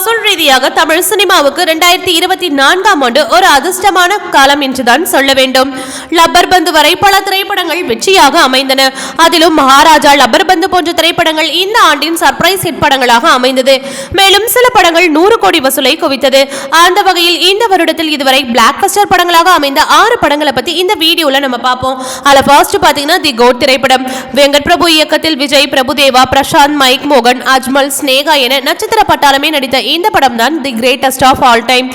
வசூல் ரீதியாக தமிழ் சினிமாவுக்கு இரண்டாயிரத்தி இருபத்தி நான்காம் ஆண்டு ஒரு அதிர்ஷ்டமான காலம் என்றுதான் சொல்ல வேண்டும். லப்பர் பந்து வரை பல திரைப்படங்கள் வெற்றியாக அமைந்தன. அதிலும் மகாராஜா லப்பர் பந்து போன்ற திரைப்படங்கள் இந்த ஆண்டின் சர்ப்ரைஸ் ஹிட் படங்களாக அமைந்தது. மேலும் சில படங்கள் நூறு கோடி வசூலை குவித்தது. அந்த வகையில் இந்த வருடத்தில் இதுவரை பிளாக் பஸ்டர் படங்களாக அமைந்த ஆறு படங்களை பத்தி இந்த வீடியோல நம்ம பார்ப்போம். அதுல ஃபர்ஸ்ட் பாத்தீங்கன்னா தி கோட் திரைப்படம் வெங்கட் பிரபு இயக்கத்தில் விஜய் பிரபுதேவா பிரசாந்த் மைக் மோகன் அஜ்மல் ஸ்னேகா என நட்சத்திர பட்டாளமே நடித்த இந்த படம் தான் the greatest of all time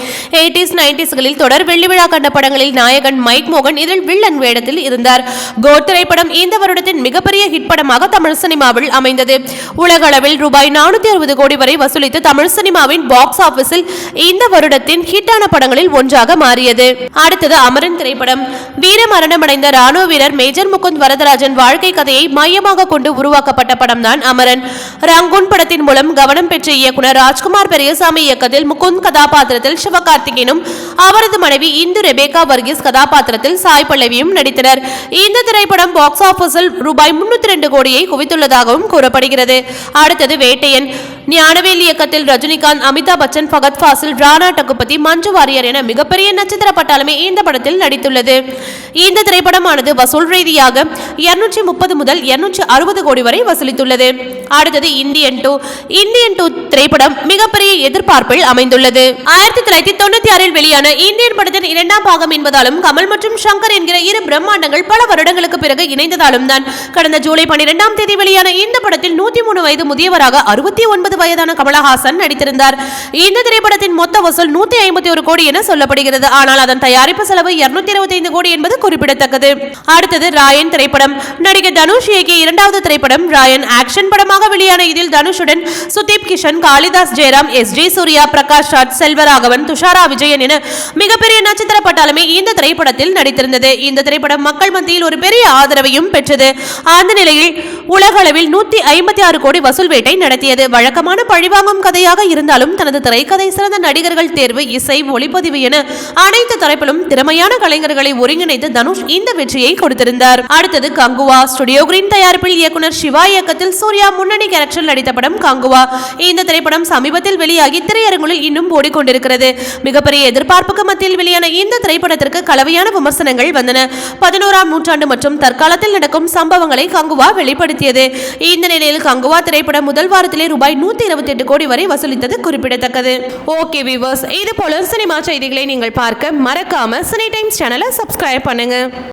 eighties நைன்டிஸ்களில் தொடர் வெள்ளி விழா கண்ட படங்களில் நாயகன் மைக் மோகன் இதில் வில்லன் வேடத்தில் இருந்தார். கோ திரைப்படம் இந்த வருடத்தின் மிகப்பெரிய ஹிட் படமாக தமிழ் சினிமாவில் அமைந்தது. உலக அளவில் ரூபாய் நானூத்தி அறுபது கோடி வரை வசூலித்து தமிழ் சினிமாவின் பாக்ஸ் ஆபீஸில் இந்த வருடத்தின் ஹிட்டான படங்களில் ஒன்றாக மாறியது. அடுத்தது அமரன் திரைப்படம். வீர மரணமடைந்த ராணுவ வீரர் மேஜர் முகுந்த் வரதராஜன் வாழ்க்கை கதையை மையமாக கொண்டு உருவாக்கப்பட்ட படம்தான் அமரன். ரங்கூன் படத்தின் மூலம் கவனம் பெற்ற இயக்குனர் ராஜ்குமார் பெரிய பெரியசாமி இயக்கத்தில் முகுந்த் கதாபாத்திரத்தில் சிவகார்த்திகேயனும் அவரது மனைவி இந்து ரெபேகா வர்கீஸ் கதாபாத்திரத்தில் சாய் பல்லவியும் நடித்தனர். இந்த திரைப்படம் பாக்ஸ் ஆபீஸில் ரூபாய் முன்னூத்தி ரெண்டு கோடியை குவித்துள்ளதாகவும் கூறப்படுகிறது. அடுத்தது வேட்டையன். ஞானவேல் இயக்கத்தில் ரஜினிகாந்த் அமிதாப் பச்சன் பகத் ஃபாசில் ராணா டகுபதி மஞ்சு வாரியர் என மிகப்பெரிய நட்சத்திர பட்டாளமே இந்த படத்தில் நடித்துள்ளது. இந்த திரைப்படமானது வசூல் ரீதியாக இருநூற்றி முப்பது முதல் இருநூற்றி அறுபது கோடி வரை வசூலித்துள்ளது. அடுத்தது இந்தியன் டூ. இந்தியன் டூ திரைப்படம் மிகப்பெரிய எதிர்பார்ப்பில் அமைந்துள்ளது. ஆயிரத்தி தொள்ளாயிரத்தி தொண்ணூத்தி ஆறில் வெளியான இந்தியன் படத்தின் இரண்டாம் பாகம் என்பதாலும் கமல் மற்றும் சங்கர் என்கிற இரு பிரம்மாண்டங்கள் பல வருடங்களுக்கு பிறகு இணைந்ததாலும் தான். கடந்த ஜூலை பனிரெண்டாம் தேதி வெளியான இந்த படத்தில் நூத்தி மூணு வயது முதியவராக அறுபத்தி ஒன்பது வயதான கமலஹாசன் நடித்திருந்தார். இந்த திரைப்படத்தின் மொத்த வசூல் நூத்தி ஐம்பத்தி ஒரு கோடி என சொல்லப்படுகிறது. ஆனால் அதன் தயாரிப்பு செலவு இருநூத்தி இருபத்தி ஐந்து கோடி என்பது குறிப்பிடத்தக்கது. அடுத்தது ராயன் திரைப்படம். நடிகர் தனுஷ் இயக்கிய இரண்டாவது திரைப்படம் ராயன் ஆக்ஷன் படமாக வெளியான இதில் தனுஷுடன் சுதீப் கிஷன் காளிதாஸ் ஜெயராம் எஸ் ஜே சூர்யா பிரகாஷ் ராஜ் செல்வராகவன் துஷாரா விஜயன் என மிகப்பெரிய நட்சத்திர பட்டாலுமே இந்த திரைப்படத்தில் நடித்திருந்தது. இந்த திரைப்படம் மக்கள் மத்தியில் ஒரு பெரிய ஆதரவையும் பெற்றது. அந்த நிலையில் உலக அளவில் நூத்தி ஐம்பத்தி ஆறு கோடி வசூல் வேட்டை நடத்தியது. பயங்கரமான பழிவாங்கும் கதையாக இருந்தாலும் தனது திரைக்கதை சிறந்த நடிகர்கள் தேர்வு இசை ஒளிப்பதிவு என அனைத்து தரப்பிலும் திறமையான கலைஞர்களை ஒருங்கிணைத்து தனுஷ் இந்த வெற்றியை கொடுத்திருந்தார். அடுத்தது கங்குவா. ஸ்டுடியோ கிரீன் தயாரிப்பில் இயக்குனர் சிவா இயக்கத்தில் சூர்யா முன்னணி கேரக்டரில் நடித்த படம் கங்குவா. இந்த திரைப்படம் சமீபத்தில் வெளியாகி திரையரங்குகளில் இன்னும் ஓடிக்கொண்டிருக்கிறது. மிகப்பெரிய எதிர்பார்ப்புக்கு மத்தியில் வெளியான இந்த திரைப்படத்திற்கு கலவையான விமர்சனங்கள் வந்தன. பதினோராம் நூற்றாண்டு மற்றும் தற்காலத்தில் நடக்கும் சம்பவங்களை கங்குவா வெளிப்படுத்தியது. இந்த நிலையில் கங்குவா திரைப்படம் முதல் வாரத்திலே ரூபாய் நூற்றி இருபத்தி எட்டு கோடி வரை வசூலித்தது குறிப்பிடத்தக்கது. ஓகே விவர்ஸ் இது போல சினிமா செய்திகளை நீங்கள் பார்க்க மறக்காம சினி டைம்ஸ் சேனலை சப்ஸ்கிரைப் பண்ணுங்க.